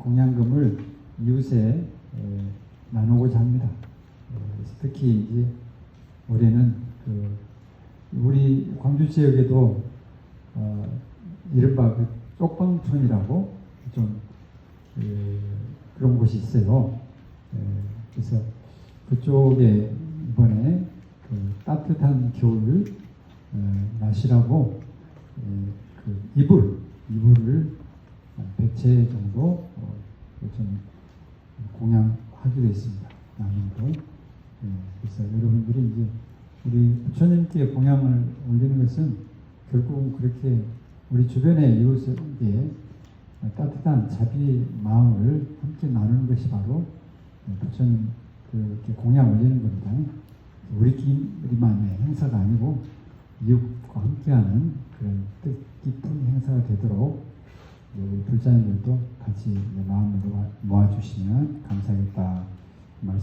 공양금을 이웃에 에, 나누고자 합니다. 특히 이제 올해는 그 우리 광주 지역에도 어, 이른바 그 쪽방촌이라고 좀 그, 그런 곳이 있어요. 에, 그래서 그쪽에 이번에 그 따뜻한 겨울 어, 날씨라고 에, 그 이불 이불을 100채 정도 어, 좀 공양하기로 했습니다. 나눔으로. 예, 그래서 여러분들이 이제 우리 부처님께 공양을 올리는 것은 결국은 그렇게 우리 주변의 이웃에게 따뜻한 자비 마음을 함께 나누는 것이 바로 부처님 그렇게 공양 올리는 겁니다. 우리끼리만의 행사가 아니고 이웃과 함께하는 그런 뜻깊은 행사가 되도록 불자님들도 같이 마음으로 모아주시면 감사하겠습니다.